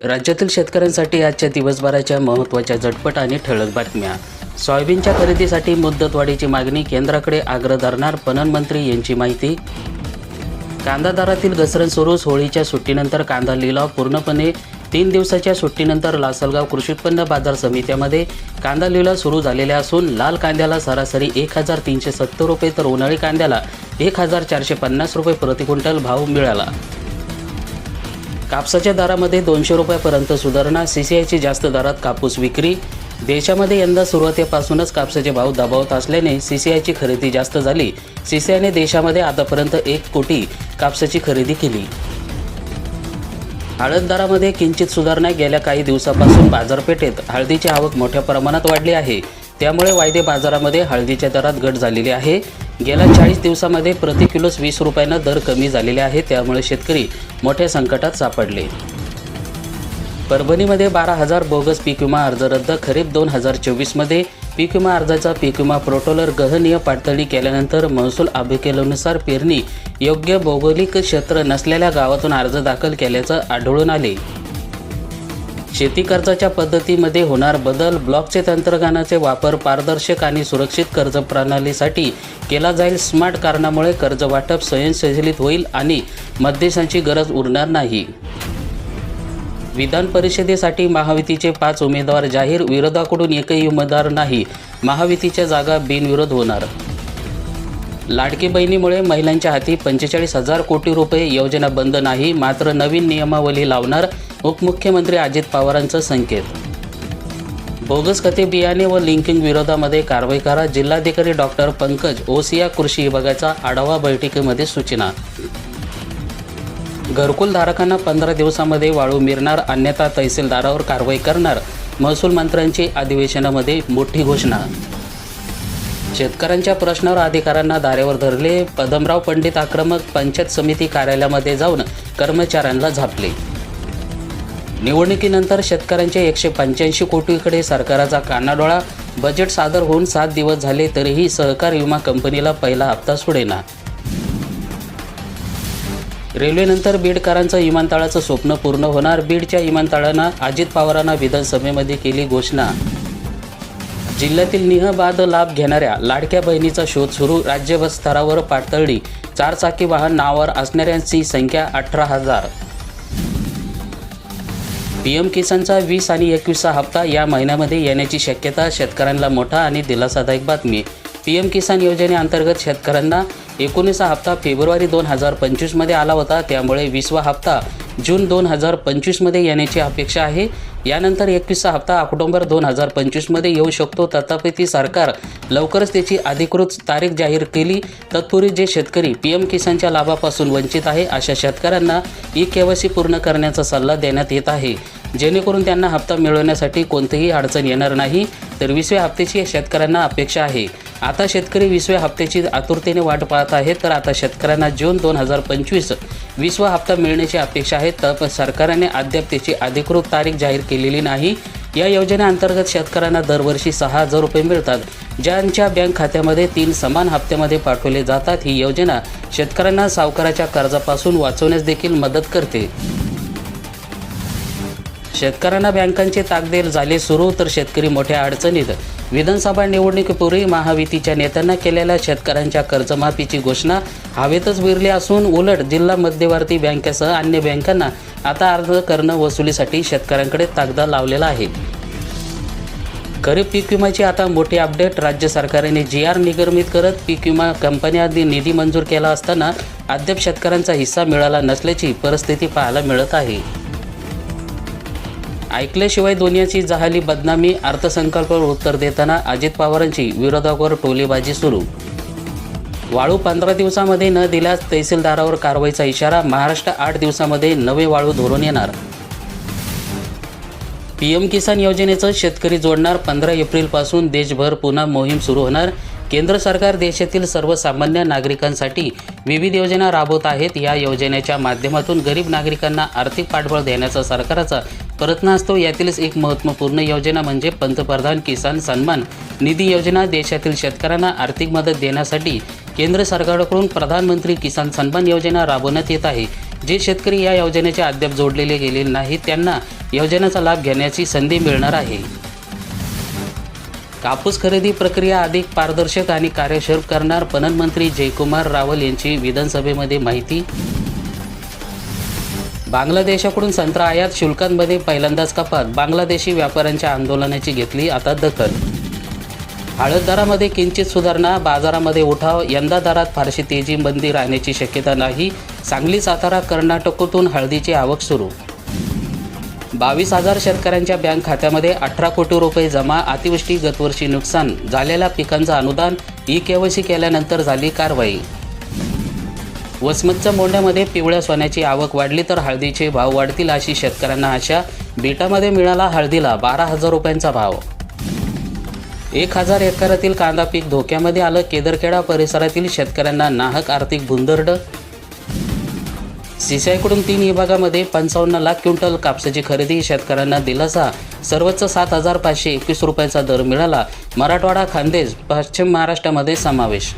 राज्यातील शेतकऱ्यांसाठी आजच्या दिवसभराच्या महत्त्वाच्या झटपट आणि ठळक बातम्या. सोयाबीनच्या खरेदीसाठी मुदतवाढीची मागणी केंद्राकडे आग्रह धरणार पणन मंत्री यांची माहिती. कांदा दरातील घसरण सुरूच होळीच्या सुट्टीनंतर कांदा लिलाव पूर्णपणे तीन दिवसाच्या सुट्टीनंतर लासलगाव कृषी उत्पन्न बाजार समित्यामध्ये कांदा लिलाव सुरू झालेले असून लाल कांद्याला सरासरी एक हजार तीनशे सत्तर रुपये तर उन्हाळी कांद्याला एक हजार चारशे पन्नास रुपये प्रति क्विंटल भाव मिळाला. कापसाच्या दरामध्ये दोनशे रुपयापर्यंत सुधारणा सीसीआयची जास्त दरात कापूस विक्री. देशामध्ये यंदा सुरुवातीपासूनच कापसाचे भाव दबावत असल्याने सीसीआयची खरेदी जास्त झाली. सीसीआयने देशामध्ये आतापर्यंत एक कोटी कापसाची खरेदी केली. हळद दरामध्ये किंचित सुधारणा गेल्या काही दिवसापासून बाजारपेठेत हळदीची आवक मोठ्या प्रमाणात वाढली आहे. त्यामुळे वायदे बाजारामध्ये हळदीच्या दरात घट झालेली आहे. गेल्या चाळीस दिवसामध्ये प्रति किलोस वीस रुपयांना दर कमी झालेले आहे. त्यामुळे शेतकरी मोठ्या संकटात सापडले. परभणीमध्ये बारा हजार बोगस पीक विमा अर्ज रद्द खरीप दोन हजार चोवीसमध्ये पीक विमा अर्जाचा पीक विमा प्रोटोलर गहनीय पाडतळी केल्यानंतर महसूल अभिकेनुसार पेरणी योग्य भौगोलिक क्षेत्र नसलेल्या गावातून अर्ज दाखल केल्याचं आढळून आले. शेती कर्जाच्या पद्धतीमध्ये होणार बदल ब्लॉकचे तंत्रज्ञानाचे वापर पारदर्शक आणि सुरक्षित कर्ज प्रणालीसाठी केला जाईल. स्मार्ट कारणामुळे कर्ज वाटप होईल आणि मध्यस्थांची गरज उरणार नाही. विधान परिषदेसाठी महायुतीचे पाच उमेदवार जाहीर विरोधाकडून एकही उमेदवार नाही. महायुतीच्या जागा बिनविरोध होणार. लाडकी बहिणीमुळे महिलांच्या हाती पंचेचाळीस हजार कोटी रुपये योजना बंद नाही मात्र नवीन नियमावली लावणार उपमुख्यमंत्री अजित पवारांचा संकेत. बोगस खते बियाणे व लिंकिंग विरोधामध्ये कारवाई करा जिल्हाधिकारी डॉक्टर पंकज ओसिया कृषी विभागाचा आढावा बैठकीमध्ये सूचना. घरकुल धारकांना पंधरा दिवसामध्ये वाळू मिळणार अन्यथा तहसीलदारावर कारवाई करणार महसूल मंत्र्यांची अधिवेशनामध्ये मोठी घोषणा. शेतकऱ्यांच्या प्रश्नावर अधिकाऱ्यांना धारेवर धरले पदमराव पंडित आक्रमक पंचायत समिती कार्यालयामध्ये जाऊन कर्मचाऱ्यांना झापले. निवडणुकीनंतर शेतकऱ्यांच्या एकशे पंच्याऐंशी कोटीकडे सरकाराचा कानाडोळा. बजेट सादर होऊन सात दिवस झाले तरीही सहकार विमा कंपनीला पहिला हप्ता सोडेना. रेल्वेनंतर बीडकरांचं विमानतळाचं स्वप्न पूर्ण होणार बीडच्या विमानतळानं अजित पवारांना विधानसभेमध्ये केली घोषणा. जिल्ह्यातील निहबाद लाभ घेणाऱ्या लाडक्या बहिणीचा शोध सुरू राज्य स्तरावर पातळी. चारचाकी वाहन नावावर असणाऱ्यांची संख्या अठरा हजार. पी एम किसानचा वीस आणि एकवीसचा हप्ता या महिन्यामध्ये येण्याची शक्यता शेतकऱ्यांना मोठा आणि दिलासादायक बातमी. पी एम किसान योजनेअंतर्गत शेतकऱ्यांना एकोणीसा हप्ता फेब्रुवारी दोन हजार पंचवीसमध्ये आला होता त्यामुळे वीसवा हप्ता जून दोन हजार पंचवीसमध्ये येण्याची अपेक्षा आहे. यानंतर एकवीसचा हप्ता ऑक्टोबर दोन हजार पंचवीसमध्ये येऊ शकतो. तथापि ती सरकार लवकरच त्याची अधिकृत तारीख जाहीर केली. तत्पूर्वी जे शेतकरी पी एम किसानच्या लाभापासून वंचित आहे अशा शेतकऱ्यांना ई के पूर्ण करण्याचा सल्ला देण्यात येत आहे. जेणेकरून त्यांना हप्ता मिळवण्यासाठी कोणतीही अडचण येणार नाही. तर वीसव्या हप्त्याची शेतकऱ्यांना अपेक्षा आहे. आता शेतकरी वीसव्या हप्त्याची आतुरतेने वाट पाहत आहेत तर आता शेतकऱ्यांना जून दोन हजार पंचवीस वीसवा हप्ता मिळण्याची अपेक्षा आहे तर सरकारने अद्याप त्याची अधिकृत तारीख जाहीर केलेली नाही. या योजनेअंतर्गत शेतकऱ्यांना दरवर्षी सहा हजार रुपये मिळतात ज्यांच्या बँक खात्यामध्ये तीन समान हप्त्यामध्ये पाठवले जातात. ही योजना शेतकऱ्यांना सावकाराच्या कर्जापासून वाचवण्यास देखील मदत करते. शेतकऱ्यांना बँकांचे ताकदेर झाले सुरू तर शेतकरी मोठ्या अडचणीत विधानसभा निवडणुकीपूर्वी महायुतीच्या नेत्यांना केलेल्या शेतकऱ्यांच्या कर्जमाफीची घोषणा हवेतच विरली असून उलट जिल्हा मध्यवर्ती बँकेसह अन्य बँकांना आता अर्ज करणं वसुलीसाठी शेतकऱ्यांकडे तागदा लावलेला आहे. खरीप पीक विम्याची आता मोठी अपडेट राज्य सरकारने जी आर निगमित करत पीक विमा कंपन्या निधी मंजूर केला असताना अद्याप शेतकऱ्यांचा हिस्सा मिळाला नसल्याची परिस्थिती पाहायला मिळत आहे. ऐकल्याशिवाय दुनियाची झाली बदनामी अर्थसंकल्पावर उत्तर देताना अजित पवारांची विरोधावर टोलीबाजी सुरू. वाळू पंधरा दिवसामध्ये न दिल्यास तहसीलदारावर कारवाईचा इशारा महाराष्ट्र आठ दिवसामध्ये नवे वाळू धोरण येणार. पी एम किसान योजनेचं शेतकरी जोडणार पंधरा एप्रिलपासून देशभर पुन्हा मोहीम सुरू होणार. केंद्र सरकार देशातील सर्वसामान्य नागरिकांसाठी विविध योजना राबवत आहेत. या योजनेच्या माध्यमातून गरीब नागरिकांना आर्थिक पाठबळ देण्याचा सरकारचा प्रयत्न यातीलच एक महत्त्वपूर्ण योजना म्हणजे पंतप्रधान किसान सन्मान निधी योजना. देशातील शेतकऱ्यांना आर्थिक मदत देण्यासाठी केंद्र सरकारकडून प्रधानमंत्री किसान सन्मान योजना राबवण्यात येत आहे. जे शेतकरी या योजनेचे अद्याप जोडलेले गेले नाहीत त्यांना योजनेचा लाभ घेण्याची संधी मिळणार आहे. कापूस खरेदी प्रक्रिया अधिक पारदर्शक आणि कार्यक्षम करणार पणन मंत्री जयकुमार रावल यांची विधानसभेमध्ये माहिती बांगलादेशाकडून संत्रा आयात शुल्कांमध्ये पहिल्यांदाच कपात. बांगलादेशी व्यापाऱ्यांच्या आंदोलनाची घेतली आता दखल. हळद दरामध्ये किंचित सुधारणा बाजारामध्ये उठाव यंदा दरात फारशी तेजी बंदी राहण्याची शक्यता नाही सांगली सातारा कर्नाटकातून हळदीची आवक सुरू. बावीस हजार शेतकऱ्यांच्या बँक खात्यामध्ये अठरा कोटी रुपये जमा अतिवृष्टी गतवर्षी नुकसान झालेल्या पिकांचं अनुदान ई केवायसी केल्यानंतर झाली कारवाई. वसमतच्या मोंढ्यामध्ये पिवळ्या सोन्याची आवक वाढली तर हळदीचे भाव वाढतील अशी शेतकऱ्यांना आशा. बेटामध्ये मिळाला हळदीला बारा हजार रुपयांचा भाव. एक हजार एकरातील कांदा पीक धोक्यामध्ये आलं. केदरखेडा परिसरातील शेतकऱ्यांना नाहक आर्थिक भुंदरड. सीसीआयकडून तीन विभागामध्ये पंचावन्न लाख क्विंटल कापसाची खरेदी शेतकऱ्यांना दिलासा. सर्वोच्च सात हजार पाचशे एकवीस रुपयाचा दर मिळाला. मराठवाडा खानदेश पश्चिम महाराष्ट्रामध्ये समावेश.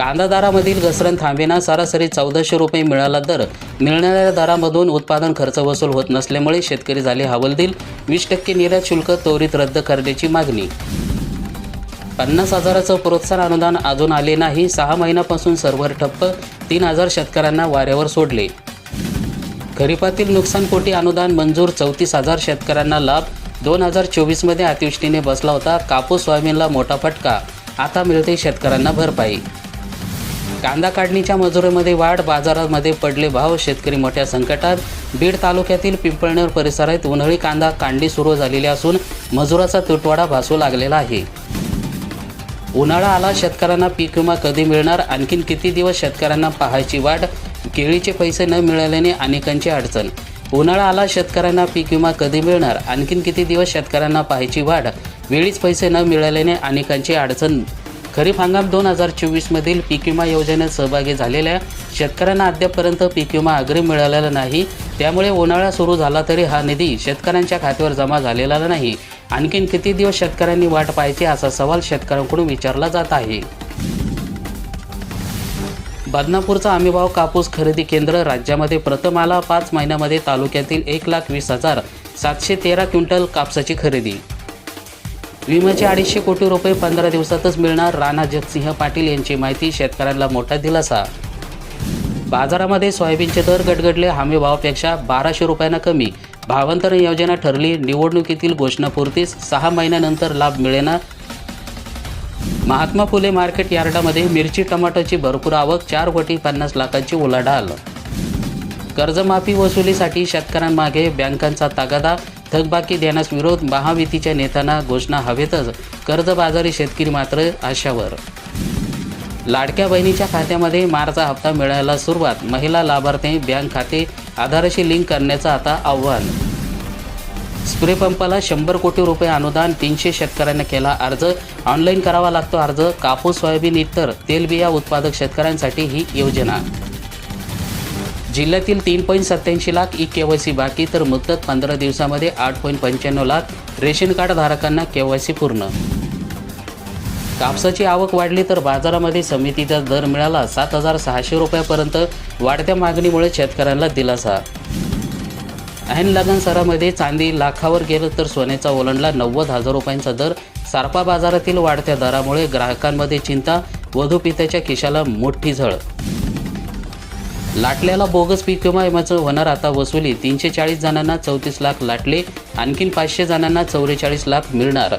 कांदा दरामधील घसरण थांबेना सरासरी चौदाशे रुपये मिळाला दर. मिळणाऱ्या दरामधून उत्पादन खर्च वसूल होत नसल्यामुळे शेतकरी झाले हवालदिल. वीस टक्के निर्यात शुल्क त्वरित रद्द करण्याची मागणी. पन्नास हजाराचं प्रोत्साहन अनुदान अजून आले नाही. सहा महिन्यापासून सर्व्हर ठप्प. तीन हजार शेतकऱ्यांना वाऱ्यावर सोडले. खरीपातील नुकसानपोटी अनुदान मंजूर. चौतीस हजार शेतकऱ्यांना लाभ. दोन हजार चोवीसमध्ये अतिवृष्टीने बसला होता. कापूस सोयाबीनला मोठा फटका. आता मिळते शेतकऱ्यांना भरपाई. कांदा काढणीच्या मजुरीमध्ये वाढ बाजारामध्ये पडले भाव शेतकरी मोठ्या संकटात. बीड तालुक्यातील पिंपळनेर परिसरात उन्हाळी कांदा कांडी सुरू झालेली असून मजुराचा तुटवाडा भासू लागलेला आहे. उन्हाळा आला शेतकऱ्यांना पीक विमा कधी मिळणार? आणखीन किती दिवस शेतकऱ्यांना पाहायची वाट? केळीचे पैसे न मिळाल्याने अनेकांची अडचण. उन्हाळा आला शेतकऱ्यांना पीक विमा कधी मिळणार? आणखीन किती दिवस शेतकऱ्यांना पाहायची वाढ वेळीच पैसे न मिळाल्याने अनेकांची अडचण खरीप हंगाम दोन हजार चोवीसमधील पीक विमा योजनेत सहभागी झालेल्या शेतकऱ्यांना अद्यापपर्यंत पीक विमा अग्रिम मिळालेला नाही. त्यामुळे उन्हाळा सुरू झाला तरी हा निधी शेतकऱ्यांच्या खात्यावर जमा झालेला नाही. आणखीन किती दिवस शेतकऱ्यांनी वाट पाहायची असा सवाल शेतकऱ्यांकडून विचारला जात आहे. बदनापूरचा हमीभाव कापूस खरेदी केंद्र राज्यामध्ये प्रथम आला. पाच महिन्यामध्ये तालुक्यातील एक लाख वीस हजार सातशे तेरा क्विंटल कापसाची खरेदी विम्याचे अडीचशे कोटी रुपये पंधरा दिवसातच मिळणार राणा जगसिंह पाटील यांची माहिती शेतकऱ्यांना मोठा दिलासा. बाजारामध्ये सोयाबीनचे दर गडगडले हमी भावापेक्षा बाराशे रुपयांना कमी. भावांतरण योजना ठरली निवडणुकीतील घोषणापुरतीच सहा महिन्यानंतर लाभ मिळेना. महात्मा फुले मार्केट यार्डामध्ये मिरची टमाटोची भरपूर आवक चार कोटी पन्नास लाखांची उलाढाल. कर्जमाफी वसुलीसाठी शेतकऱ्यांमागे बँकांचा तगादा थकबाकी देण्यास विरोध महायुतीच्या नेत्यांना घोषणा हवेतच. कर्जबाजारी शेतकरी मात्र आशावर. लाडक्या बहिणीच्या खात्यामध्ये मारचा हप्ता मिळायला सुरुवात. महिला लाभार्थी बँक खाते आधाराशी लिंक करण्याचं आता आव्हान. स्प्रे पंपाला शंभर कोटी रुपये अनुदान तीनशे शेतकऱ्यांना केला अर्ज. ऑनलाईन करावा लागतो अर्ज. कापूस सोयाबीन इतर तेलबिया उत्पादक शेतकऱ्यांसाठी ही योजना. जिल्ह्यातील तीन पॉईंट सत्याऐंशी lakh E K Y C बाकी तर मुदत पंधरा दिवसामध्ये आठ पॉईंट पंच्याण्णव लाख रेशन कार्ड धारकांना के वाय सी पूर्ण. कापसाची आवक वाढली तर बाजारामध्ये समितीचा दर मिळाला सात हजार सहाशे रुपयापर्यंत वाढत्या मागणीमुळे शेतकऱ्यांना दिलासा. ऐन लगन सरामध्ये चांदी लाखावर गेलं तर सोन्याचा ओलांडला नव्वद हजार रुपयांचा दर. सारपा बाजारातील वाढत्या दरामुळे ग्राहकांमध्ये चिंता वधू पित्याच्या खिशाला मोठी झळ. लाटल्याला बोगस पीक विमा विम्याचं होणार आता वसुली. तीनशे चाळीस जणांना चौतीस लाख लाटले आणखीन पाचशे जणांना चौवेचाळीस लाख मिळणार.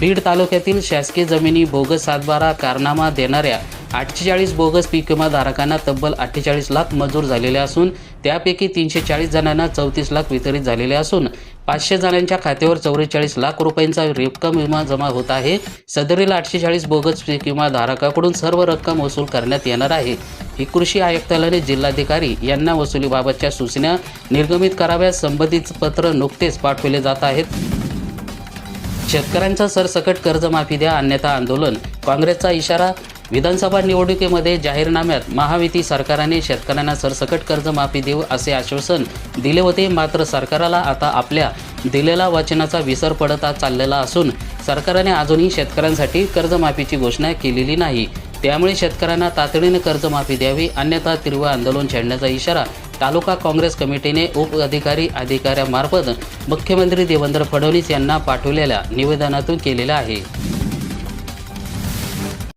बीड तालुक्यातील शासकीय जमिनी बोगस सातबारा कारनामा देणाऱ्या अठ्ठेचाळीस बोगस पीक विमा धारकांना तब्बल अठ्ठेचाळीस लाख मंजूर झालेले असून त्यापैकी तीनशे चाळीस जणांना चौतीस लाख वितरित झालेले असून पाचशे जणांच्या खात्यावर चौवेचाळीस लाख रुपयांचा रक्कम विमा जमा होत आहे. सदरील अठ्ठेचाळीस बोगस पीक विमा धारकाकडून सर्व रक्कम वसूल करण्यात येणार आहे. ही कृषी आयुक्तालयाने जिल्हाधिकारी यांना वसुलीबाबतच्या सूचना निर्गमित कराव्यास संबंधित पत्र नुकतेच पाठवले जात आहेत. शेतकऱ्यांचा सरसकट कर्जमाफी द्या अन्यथा आंदोलन. काँग्रेसचा इशारा विधानसभा निवडणुकीमध्ये जाहीरनाम्यात महायुती सरकारने शेतकऱ्यांना सरसकट कर्जमाफी देऊ असे आश्वासन दिले होते. मात्र सरकाराला आता आपल्या दिलेल्या वचनाचा विसर पडता चाललेला असून सरकारने अजूनही शेतकऱ्यांसाठी कर्जमाफीची घोषणा केलेली नाही. त्यामुळे शेतकऱ्यांना तातडीने कर्जमाफी द्यावी अन्यथा तीव्र आंदोलन छेडण्याचा इशारा तालुका काँग्रेस कमिटीने उप अधिकारी अधिकाऱ्यामार्फत मुख्यमंत्री देवेंद्र फडणवीस यांना पाठवलेल्या निवेदनातून केलेला आहे.